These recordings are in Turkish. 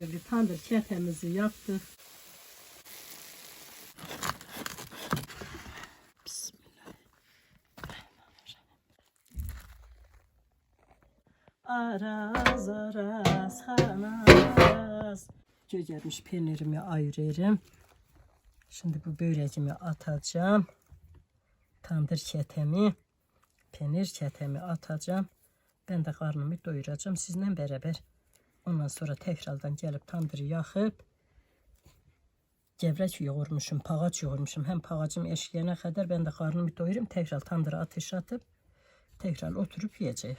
Bir tandır ketemizi yaptık. Araz araz haraz. Gögermiş peynirimi ayırırım. Şimdi bu böreğimi atacağım. Tandır ketemi, peynir ketemi atacağım. Ben de karnımı doyuracağım sizinle beraber. Ondan sonra tekrardan gelip tandırı yakıp gevrek yoğurmuşum, pağaç yoğurmuşum. Hem pağacım eşkiyene kadar ben de karnımı doyurayım. Tekrar tandıra ateş atıp tekrar oturup yiyeceğiz.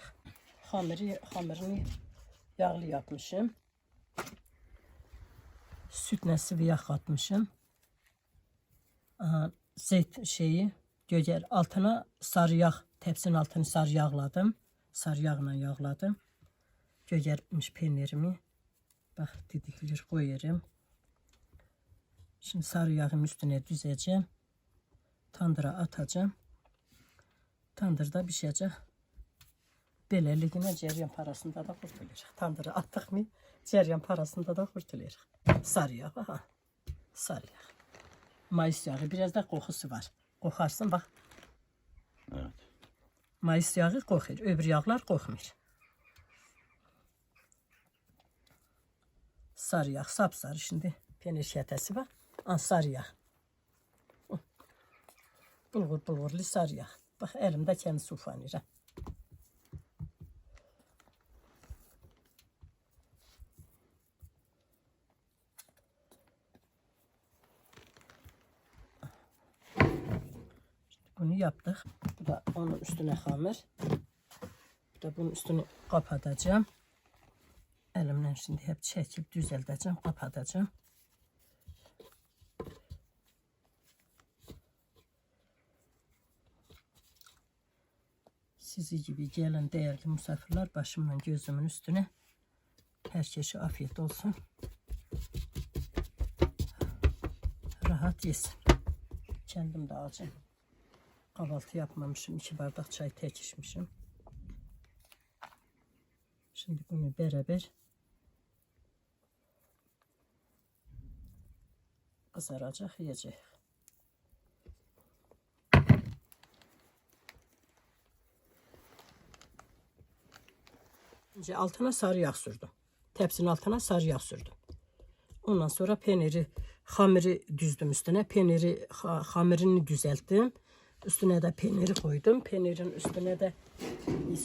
Hamuru, hamurunu yağlı yapmışım. Sütlə sıvı yağ katmışım. Aha, zeyt şeyi göger altına sarı yağ tepsinin altını sarı yağladım. Sarı yağla yağladım. Gögermiş peynirimi bak didiklir koyarım. Şimdi sarı yağın üstüne düzeceğim. Tandıra atacağım. Tandırda pişecek. Beləliklə cəryan parasında da qurtuluruq. Tandıra atdıq mı, cəryan parasında da qurtuluruq. Sarı yağ, ha. Sarı yağ. Mayıs yağı, biraz da qoxusu var. Qoxarsın, bax. Evet. Mayıs yağı qoxur, öbür yağlar qoxmur. Sarı yağ, sapsarı şimdi penir kətəsi var. An sarı yağ. Bulgur bulgurlu sarı yağ. Bax əlimdə kəndisi ufanır. Bunu yaptık. Bu da onun üstüne hamur. Bu da bunun üstünü kapatacağım. Elimden şimdi hep çekip düzelteceğim, kapatacağım. Sizi gibi gelen değerli misafirler başımdan gözümün üstüne. Herkese afiyet olsun. Rahat yesin. Kendim de alacağım. Kahvaltı yapmamışım. iki bardak çay tek içmişim. Şimdi bunu beraber kızaracak yiyecek. Önce altına sarı yağ sürdüm. Tepsinin altına sarı yağ sürdüm. Ondan sonra peyniri, hamiri düzdüm üstüne. Peyniri, ha, hamirini düzelttim. Üstüne de peyniri koydum. Peynirin üstüne de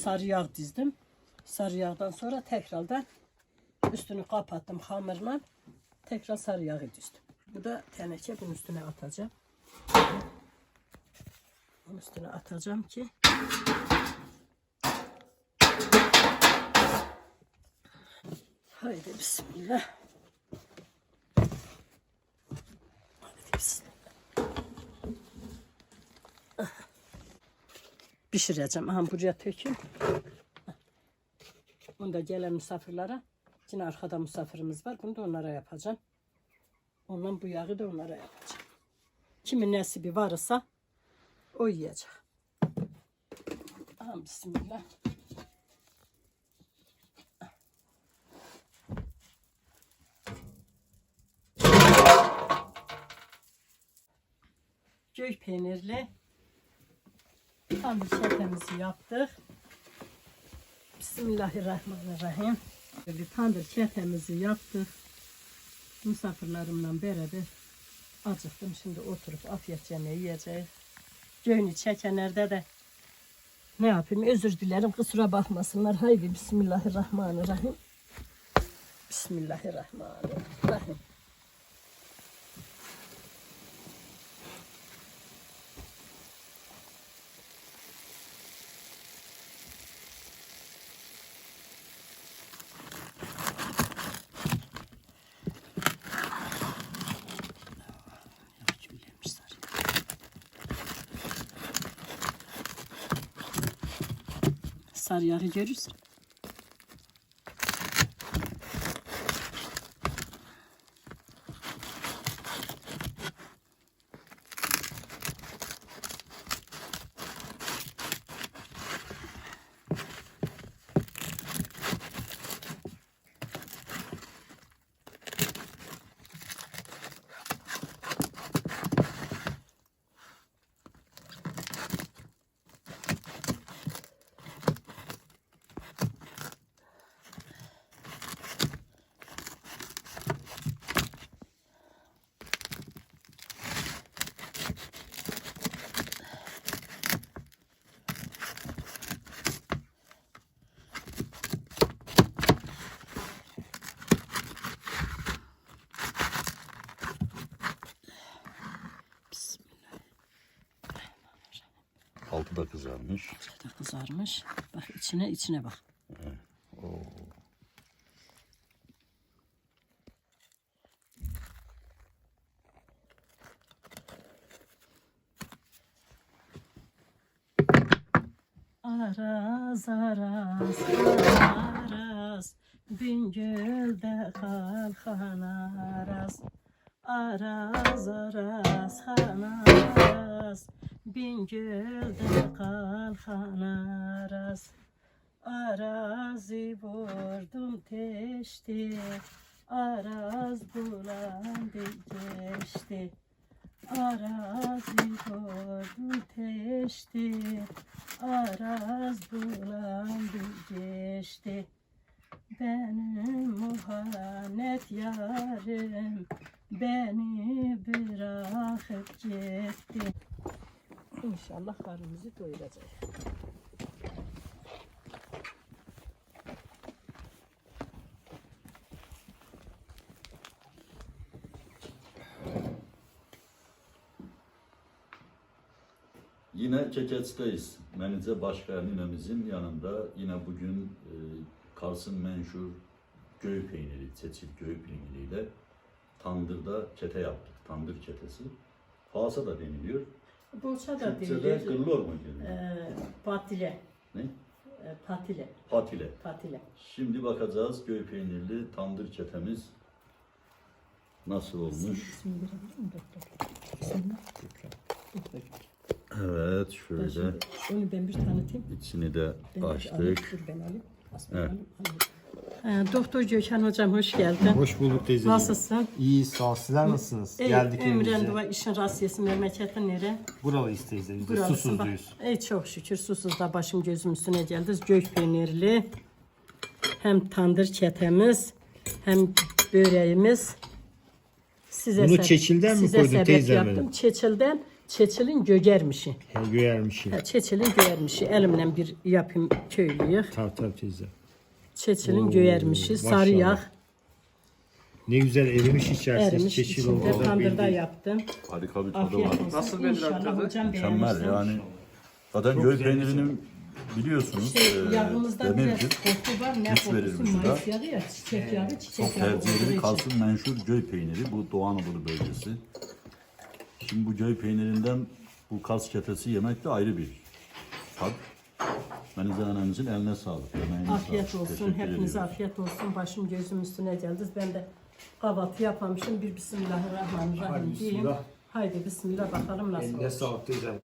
sarı yağ dizdim. Sarı yağdan sonra tekrardan üstünü kapattım hamurla. Tekrar sarı yağı düzdüm. Bu da teneke bunun üstüne atacağım. Bunun üstüne atacağım ki Haydi bismillah. Haydi bismillah. Pişireceğim. Aha buraya tökün. Bunu da gelen misafirlere. Yine arkada misafirimiz var. Bunu da onlara yapacağım. Ondan bu yağı da onlara yapacağım. Kimin nesibi varsa o yiyecek. Aha bismillah. Göy peynirli tandır şekerimizi yaptık. Bismillahirrahmanirrahim. Tandır ketemizi yaptık. Misafirlerimle beraber acıktım. Şimdi oturup afiyet yemeği yiyeceğiz. Göğünü çekenlerde de ne yapayım özür dilerim kusura bakmasınlar. Haydi Bismillahirrahmanirrahim. Bismillahirrahmanirrahim. Sarı yağı görürsün. İçi de kızarmış. Bak içine içine bak. Araz araz araz Bingöl'de kalkan araz Araz araz araz. Bingöl'de kalkan araz. Arazi vurdum teşti. Araz bulandı geçti. Arazi vurdum teşti. Araz bulandı geçti. Benim muhanet yarim Beni bırakıp gitti İnşallah karnımızı doyuracak. Yine Keket'teyiz. Menice Başkan ninemizin yanında yine bugün e, Kars'ın menşur göğü peyniri, çeçil göğü peyniriyle tandırda kete yaptık. Tandır ketesi. Pasa da deniliyor. Boça da Türkçe'de denilir. kırlor mu deniyor? Ee, patile. Ne? Ee, patile. Patile. Patile. Şimdi bakacağız göğü peynirli tandır ketemiz nasıl olmuş. İsmini verebilir miyim doktor? İsmini. Doktor. Evet Ben şöyle şimdi onu ben bir tanıtayım. içini de Ben bir alayım, açtık. dur ben alayım. Asma Evet. alayım, alayım. Ee, Doktor Gökhan hocam hoş geldin. Hoş bulduk teyzeciğim. Nasılsın? İyi sağ ol. Sizler nasılsınız? Ey, Geldik evimize. dua işin rasiyesi memleketin nere? Buralıyız teyze. Biz de Buralısın bak. susuzluyuz. Ey çok şükür susuz da başım gözüm üstüne geldi. Gök peynirli. Hem tandır ketemiz hem böreğimiz. Size Bunu çeçilden mi koydun teyzem yaptım. Çeçilden, çeçilin gögermişi. He, göğermişim. Ha, Çeçilin göğermişi. Elimle bir yapayım köylüyük. Tabii tabii teyze. Çeçilin Oo, göğermişi. Sarı maşallah. yağ Ne güzel erimiş içerisi. erimiş. Çeçil içinde oldu. tandırda yaptım. Harika bir tadı Afiyet var. olsun. Nasıl beğendin İnşallah tadı? hocam Mükemmel yani. Zaten göğü güzel bir peynirinin biliyorsunuz Şey, e, yağımızda biraz demirdir. koku var. Ne güç verir kokusu? vücuda. Mayıs yağı ya, çiçek yağı, çiçek Çok yağı tercih olduğu edilir. için. Kars'ın menşur göy peyniri. Bu Doğu Anadolu bölgesi. Şimdi bu göy peynirinden bu Kars ketesi yemek de ayrı bir tat. Menize annemizin eline sağlık. Yemeğine Afiyet sağlık. olsun. Teşekkür Hepinize ediyoruz. afiyet olsun. Başım gözüm üstüne geldi. Ben de kahvaltı yapamışım. Bir Bismillahirrahmanirrahim Hadi diyeyim. bismillah. Haydi Bismillah bakalım nasıl Eline olur. sağlık.